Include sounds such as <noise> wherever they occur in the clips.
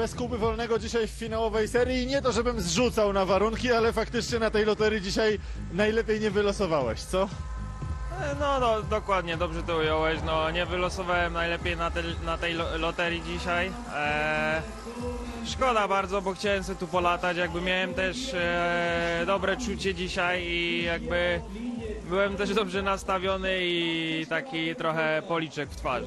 bez Kuby Wolnego dzisiaj w finałowej serii. Nie to, żebym zrzucał na warunki, ale faktycznie na tej loterii dzisiaj najlepiej nie wylosowałeś, co? E, No, no, dokładnie, dobrze to ująłeś. No, nie wylosowałem najlepiej na, te, na tej lo- loterii dzisiaj. E, szkoda bardzo, bo chciałem sobie tu polatać. Jakby miałem też e, dobre czucie dzisiaj i jakby byłem też dobrze nastawiony i taki trochę policzek w twarzy.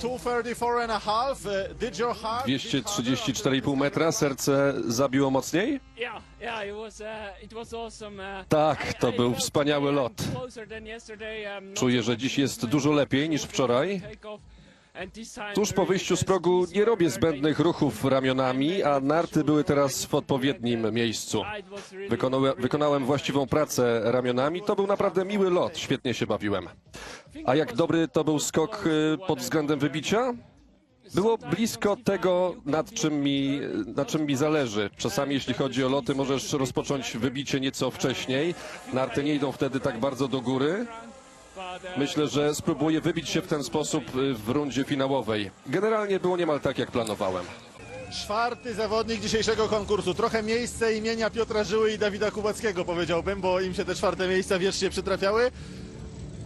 234 and a half. Uh, Did your heart... 234,5 metra, serce zabiło mocniej? Yeah, yeah, it was uh, it was awesome. Uh, Tak, to był wspaniały lot. Um, Czuję, że dziś jest dużo lepiej niż wczoraj. Tuż po wyjściu z progu nie robię zbędnych ruchów ramionami, a narty były teraz w odpowiednim miejscu. Wykonałem, wykonałem właściwą pracę ramionami. To był naprawdę miły lot, świetnie się bawiłem. A jak dobry to był skok y, pod względem wybicia? Było blisko tego, nad czym, mi, nad czym mi zależy. Czasami, jeśli chodzi o loty, możesz rozpocząć wybicie nieco wcześniej. Narty nie idą wtedy tak bardzo do góry. Myślę, że spróbuję wybić się w ten sposób y, w rundzie finałowej. Generalnie było niemal tak, jak planowałem. Czwarty zawodnik dzisiejszego konkursu. Trochę miejsce imienia Piotra Żyły i Dawida Kubackiego powiedziałbym, bo im się te czwarte miejsca wiecznie przytrafiały.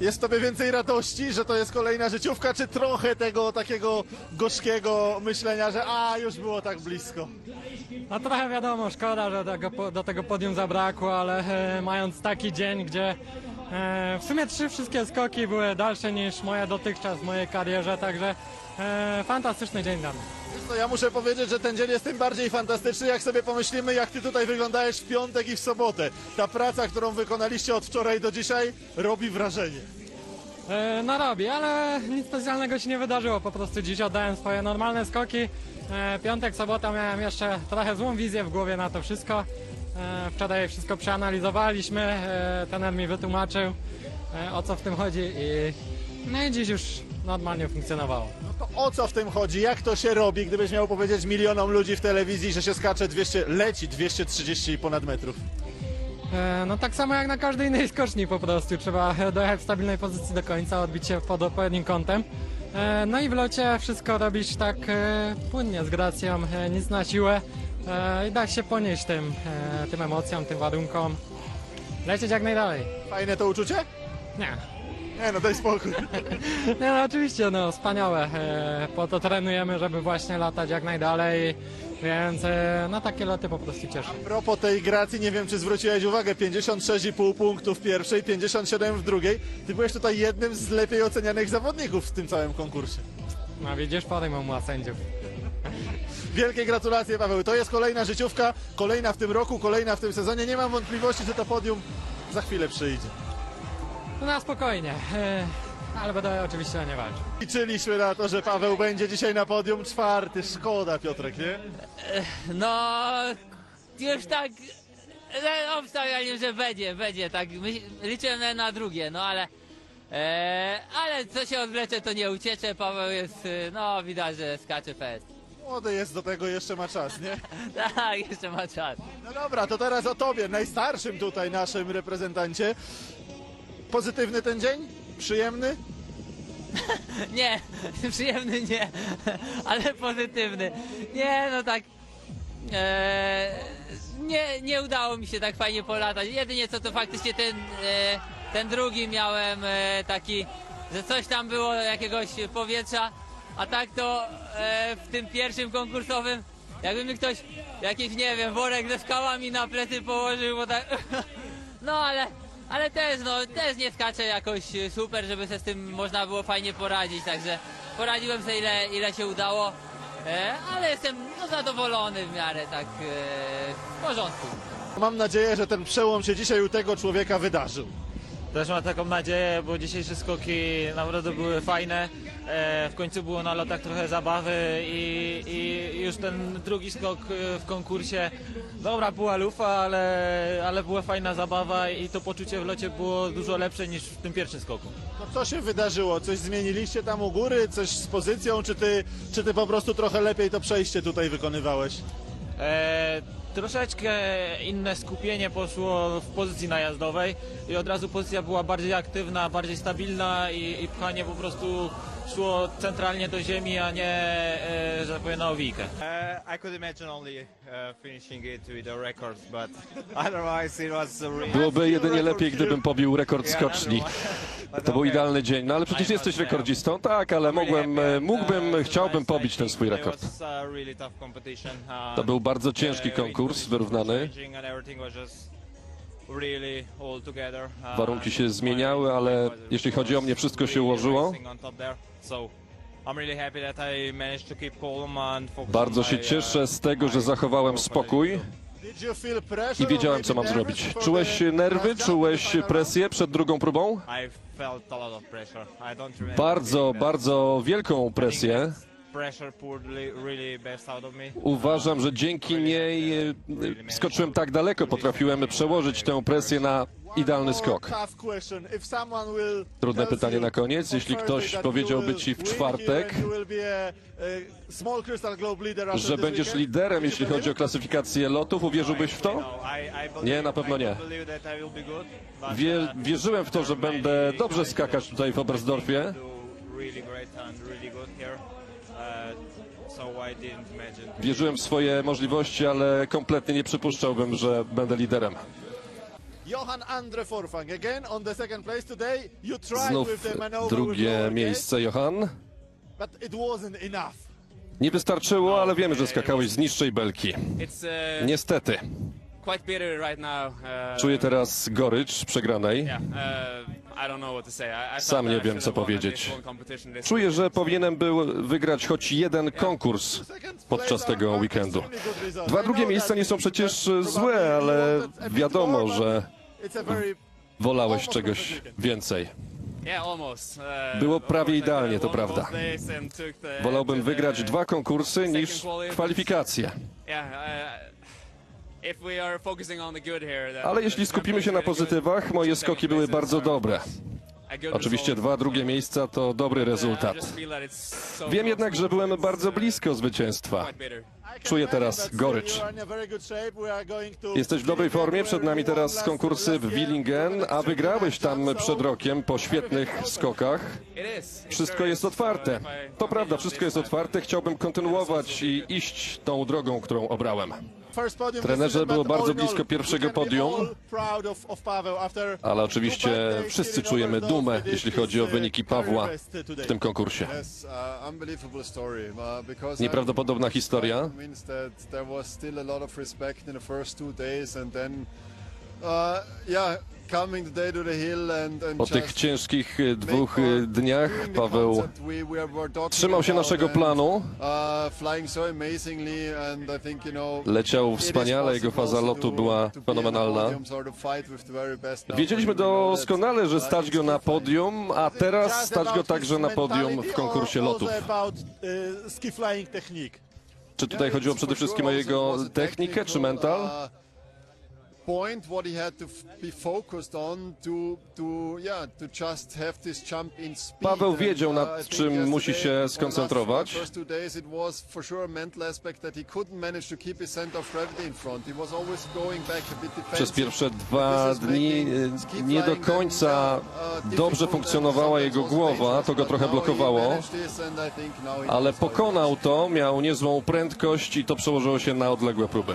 Jest tobie więcej radości, że to jest kolejna życiówka, czy trochę tego takiego gorzkiego myślenia, że a, już było tak blisko? No trochę wiadomo, szkoda, że tego, do tego podium zabrakło, ale e, mając taki dzień, gdzie e, w sumie trzy wszystkie skoki były dalsze niż moje dotychczas w mojej karierze, także e, fantastyczny dzień dla mnie. Co, ja muszę powiedzieć, że ten dzień jest tym bardziej fantastyczny, jak sobie pomyślimy, jak ty tutaj wyglądałeś w piątek i w sobotę. Ta praca, którą wykonaliście od wczoraj do dzisiaj, robi wrażenie. E, no robi, ale nic specjalnego się nie wydarzyło, po prostu dziś oddałem swoje normalne skoki. E, piątek, sobota miałem jeszcze trochę złą wizję w głowie na to wszystko. E, wczoraj wszystko przeanalizowaliśmy, e, trener mi wytłumaczył e, o co w tym chodzi i no i dziś już normalnie funkcjonowało. To o co w tym chodzi? Jak to się robi, gdybyś miał powiedzieć milionom ludzi w telewizji, że się skacze 200, leci 230 i ponad metrów? No tak samo jak na każdej innej skoczni po prostu. Trzeba dojechać w stabilnej pozycji do końca, odbić się pod odpowiednim kątem. No i w locie wszystko robić tak płynnie, z gracją, nic na siłę i dać się ponieść tym, e, tym emocjom, tym warunkom. Lecieć jak najdalej. Fajne to uczucie? Nie. Nie no, daj spokój. <laughs> Nie, no oczywiście, no wspaniałe. E, Po to trenujemy, żeby właśnie latać jak najdalej, więc e, no takie loty po prostu cieszy. A propos tej gracji, nie wiem czy zwróciłeś uwagę, 56,5 punktów w pierwszej, 57 w drugiej. Ty byłeś tutaj jednym z lepiej ocenianych zawodników w tym całym konkursie. No widzisz, podejmą mu sędziów. Wielkie gratulacje Paweł, to jest kolejna życiówka, kolejna w tym roku, kolejna w tym sezonie. Nie mam wątpliwości, że to podium za chwilę przyjdzie. No na spokojnie, e, ale będę oczywiście nie walczył. Liczyliśmy na to, że Paweł będzie dzisiaj na podium czwarty. Szkoda Piotrek, nie? No, już tak e, obstawiali, że będzie, będzie, tak liczyłem na, drugie, no ale e, ale co się odwlecze, to nie uciecze, Paweł jest, e, no widać, że skacze fest. Młody jest do tego, jeszcze ma czas, nie? <laughs> Tak, jeszcze ma czas. No dobra, to teraz o tobie, najstarszym tutaj naszym reprezentancie. Pozytywny ten dzień? Przyjemny? <laughs> Nie, <laughs> przyjemny nie, ale pozytywny. Nie, no tak. E, nie, nie udało mi się tak fajnie polatać. Jedynie co to faktycznie ten, e, ten drugi miałem e, taki, że coś tam było jakiegoś powietrza, a tak to e, w tym pierwszym konkursowym, jakby mi ktoś jakiś, nie wiem, worek ze skałami na plecy położył, bo tak. <laughs> No ale, ale też, no, też nie skaczę jakoś super, żeby się z tym można było fajnie poradzić, także poradziłem sobie ile, ile się udało, e, ale jestem no, zadowolony w miarę tak e, w porządku. Mam nadzieję, że ten przełom się dzisiaj u tego człowieka wydarzył. Też mam taką nadzieję, bo dzisiejsze skoki naprawdę były fajne. E, w końcu było na lotach trochę zabawy i, i już ten drugi skok e, w konkursie. Dobra, była lufa, ale, ale była fajna zabawa i to poczucie w locie było dużo lepsze niż w tym pierwszym skoku. No co się wydarzyło? Coś zmieniliście tam u góry? Coś z pozycją? Czy ty, czy ty po prostu trochę lepiej to przejście tutaj wykonywałeś? E, troszeczkę inne skupienie poszło w pozycji najazdowej i od razu pozycja była bardziej aktywna, bardziej stabilna i, i pchanie po prostu szło centralnie do ziemi, a nie, e, że tak powiem, na owijkę. Uh, I could imagine only uh, finishing it with a record, but <laughs> otherwise it was a really. Byłoby jedynie lepiej, gdybym pobił rekord skoczni. To był idealny dzień. No ale przecież jesteś rekordzistą. Tak, ale mogłem, e, mógłbym, chciałbym pobić ten swój rekord. To był bardzo ciężki konkurs, wyrównany. Warunki się zmieniały, ale jeśli chodzi o mnie, wszystko się ułożyło. Bardzo się cieszę z tego, że zachowałem spokój i wiedziałem, co mam zrobić. Czułeś nerwy, czułeś presję przed drugą próbą? Bardzo, bardzo wielką presję. Uważam, że dzięki niej e, skoczyłem tak daleko, potrafiłem przełożyć tę presję na idealny skok. Trudne pytanie na koniec. on Jeśli ktoś powiedziałby ci w czwartek, że będziesz liderem, jeśli chodzi o klasyfikację lotów, uwierzyłbyś w to? Nie, na pewno nie. Wie, uh, wierzyłem w to, że będę dobrze skakać tutaj w Oberstdorfie. Uh. Wierzyłem w swoje możliwości, ale kompletnie nie przypuszczałbym, że będę liderem. Johan Andre Forfang, again on the second place today. You tried Znów with the maneuver with drugie miejsce, Johan. but it wasn't enough. Nie wystarczyło, ale wiemy, że skakałeś z niższej belki. It's uh, Niestety. quite bitter right now. Uh, Czuję teraz gorycz przegranej. Sam nie wiem, co powiedzieć. Czuję, że powinienem był wygrać choć jeden konkurs podczas tego weekendu. Dwa drugie miejsca nie są przecież złe, ale wiadomo, że wolałeś czegoś więcej. Uh, Było prawie idealnie, to prawda. Wolałbym wygrać dwa konkursy niż kwalifikacje. Ale jeśli skupimy się na pozytywach, moje skoki były bardzo dobre. Oczywiście dwa drugie miejsca to dobry Uh, rezultat. Wiem jednak, że byłem bardzo blisko zwycięstwa. Czuję teraz gorycz. Jesteś w dobrej formie, przed nami teraz konkursy w. Willingen, a wygrałeś tam przed rokiem po świetnych skokach. Wszystko jest otwarte. To prawda, wszystko jest otwarte. Chciałbym kontynuować i iść tą drogą, którą obrałem. Trenerze, było bardzo blisko pierwszego podium. Ale oczywiście wszyscy czujemy dumę, jeśli chodzi o wyniki uh, career Pawła w tym konkursie. Uh. Uh, Nieprawdopodobna historia. uh, yeah, Po tych ciężkich e, dwóch e, dniach Paweł trzymał się naszego planu, Uh, leciał wspaniale, jego faza lotu była fenomenalna. Wiedzieliśmy doskonale, że uh, stać go na podium, a teraz stać go także na podium w konkursie lotów. uh. Czy tutaj chodziło przede wszystkim o jego technikę czy mental? Uh, Point what he had to be focused on to to yeah to just have this jump in speed. Paweł wiedział, uh, nad czym musi się skoncentrować. Przez pierwsze dwa dni e, nie do końca uh, dobrze difficult funkcjonowała jego głowa, to go trochę blokowało, ale pokonał to, miał niezłą prędkość i to przełożyło się na odległe próby.